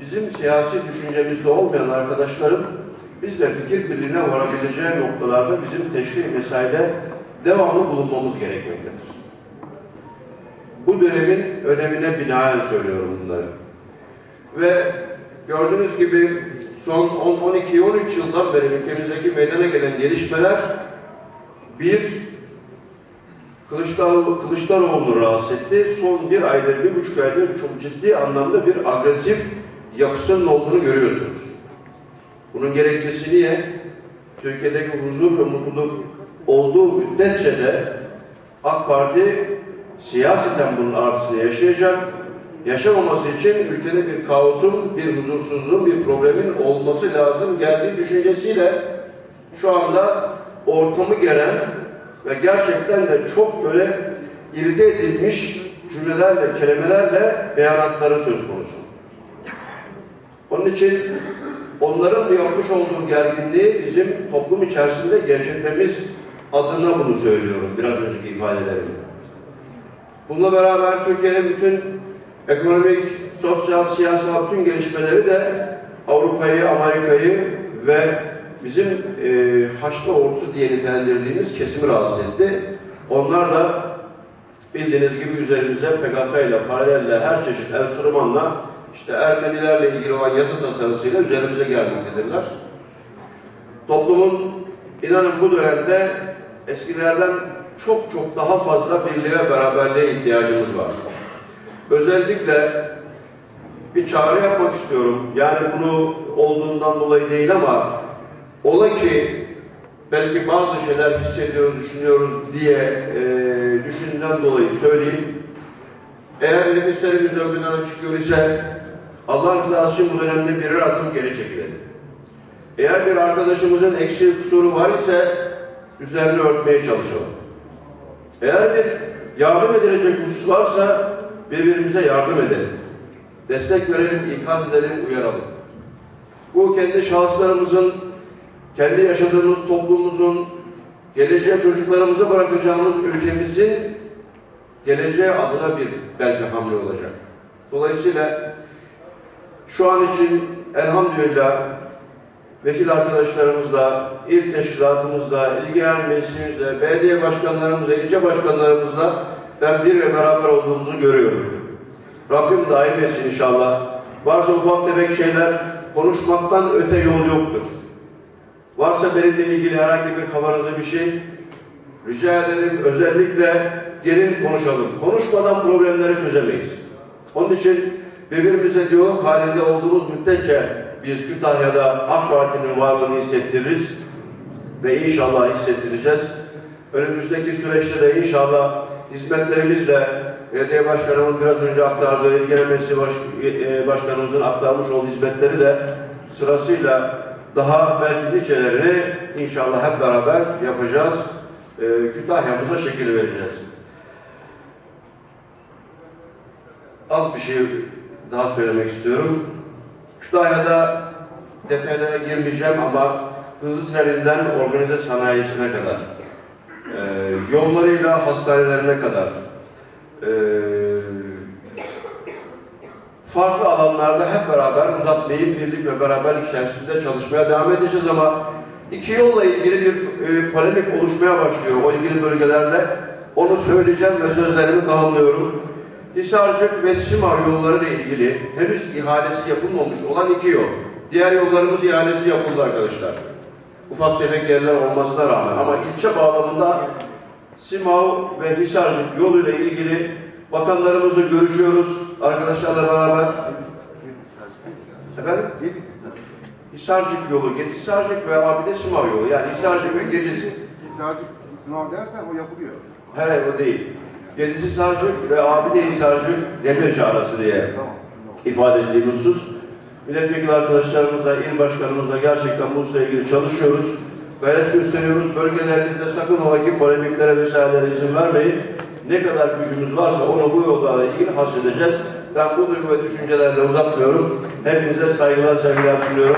bizim siyasi düşüncemizde olmayan arkadaşların bizle fikir birliğine varabileceği noktalarda bizim teşvik mesaide devamlı bulunmamız gerekmektedir. Bu dönemin önemine binaen söylüyorum bunları. Ve gördüğünüz gibi son 10, 12, 13 yıldan beri ülkemizdeki meydana gelen gelişmeler bir Kılıçdaroğlu, Kılıçdaroğlu'nu rahatsız etti. Son bir aydır, bir buçuk aydır çok ciddi anlamda bir agresif yapısının olduğunu görüyorsunuz. Bunun gerekçesi niye? Türkiye'deki huzur ve mutluluk olduğu müddetçe de AK Parti siyaseten bunun artısını yaşayacak. Yaşamaması için ülkede bir kaosun, bir huzursuzluğun, bir problemin olması lazım geldiği düşüncesiyle şu anda ortamı gelen ve gerçekten de çok böyle irite edilmiş cümlelerle, kelimelerle beyanatları söz konusu. Onun için onların yapmış olduğu gerginliği bizim toplum içerisinde gevşetmemiz adına bunu söylüyorum biraz önceki ifadelerimle. Bununla beraber Türkiye'nin bütün ekonomik, sosyal, siyasal bütün gelişmeleri de Avrupa'yı, Amerika'yı ve bizim e, Haçlı ordusu diye nitelendirdiğimiz kesimi rahatsız etti. Onlar da bildiğiniz gibi üzerimize PKK ile paralelle her çeşit enstrümanla işte Ermenilerle ilgili olan yasa tasarısıyla üzerimize gelmektedirler. Toplumun inanın bu dönemde eskilerden çok çok daha fazla birliğe, beraberliğe ihtiyacımız var. Özellikle bir çağrı yapmak istiyorum. Yani bunu olduğundan dolayı değil ama ola ki belki bazı şeyler hissediyoruz, düşünüyoruz diye e, düşündüğümden dolayı söyleyeyim. Eğer nefislerimiz ön çıkıyor ise Allah rızası için bu dönemde birer adım geri çekilelim. Eğer bir arkadaşımızın eksiği kusuru var ise üzerine örtmeye çalışalım. Eğer bir yardım edilecek husus varsa birbirimize yardım edelim. Destek verelim, ikaz edelim, uyaralım. Bu kendi şahıslarımızın, kendi yaşadığımız toplumumuzun, geleceğe çocuklarımıza bırakacağımız ülkemizin geleceğe adına bir belki hamle olacak. Dolayısıyla şu an için elhamdülillah vekil arkadaşlarımızla, il teşkilatımızla, ilgilenen meclisimizle, belediye başkanlarımızla, ilçe başkanlarımızla ben bir ve beraber olduğumuzu görüyorum. Rabbim daim etsin inşallah. Varsa ufak tefek şeyler konuşmaktan öte yol yoktur. Varsa benimle ilgili herhangi bir kafanızda bir şey rica ederim özellikle gelin konuşalım. Konuşmadan problemleri çözemeyiz. Onun için birbirimize diyalog halinde olduğumuz müddetçe biz Kütahya'da AK Parti'nin varlığını hissettiririz ve inşallah hissettireceğiz. Önümüzdeki süreçte de inşallah hizmetlerimizle belediye başkanımın biraz önce aktardığı, İl Genel Meclisi baş, e, başkanımızın aktarmış olduğu hizmetleri de sırasıyla daha belki nicelerini inşallah hep beraber yapacağız. E, Kütahya'mıza şekil vereceğiz. Az bir şey daha söylemek istiyorum. Kütahya'da detaylara girmeyeceğim ama hızlı treninden organize sanayisine kadar, e, yollarıyla hastanelerine kadar, e, farklı alanlarda hep beraber uzatmayı birlik ve beraberlik içerisinde çalışmaya devam edeceğiz ama iki yolla ilgili bir e, polemik oluşmaya başlıyor o ilgili bölgelerde. Onu söyleyeceğim ve sözlerimi tamamlıyorum. Hisarcık ve Simar yolları ile ilgili henüz ihalesi yapılmamış olan iki yol. Diğer yollarımız ihalesi yapıldı arkadaşlar. Ufak tefek yerler olmasına rağmen ama ilçe bağlamında Simav ve Hisarcık yoluyla ilgili bakanlarımızla görüşüyoruz arkadaşlarla beraber. Efendim? Hisarcık yolu, Hisarcık ve Abide Simav yolu yani Hisarcık ve Gediz. Hisarcık sınav dersen o yapılıyor. Hayır o değil. Gediz Hisarcık ve Abide Hisarcık Demirci arası diye ifade ettiğim husus. Milletvekili arkadaşlarımızla, il başkanımızla gerçekten bu hususla ilgili çalışıyoruz. Gayret gösteriyoruz. Bölgelerinizde sakın ola ki polemiklere vesairelere izin vermeyin. Ne kadar gücümüz varsa onu bu yollarla ilgili hasredeceğiz. Ben bu duygu ve düşüncelerle uzatmıyorum. Hepinize saygılar, sevgiler sunuyorum.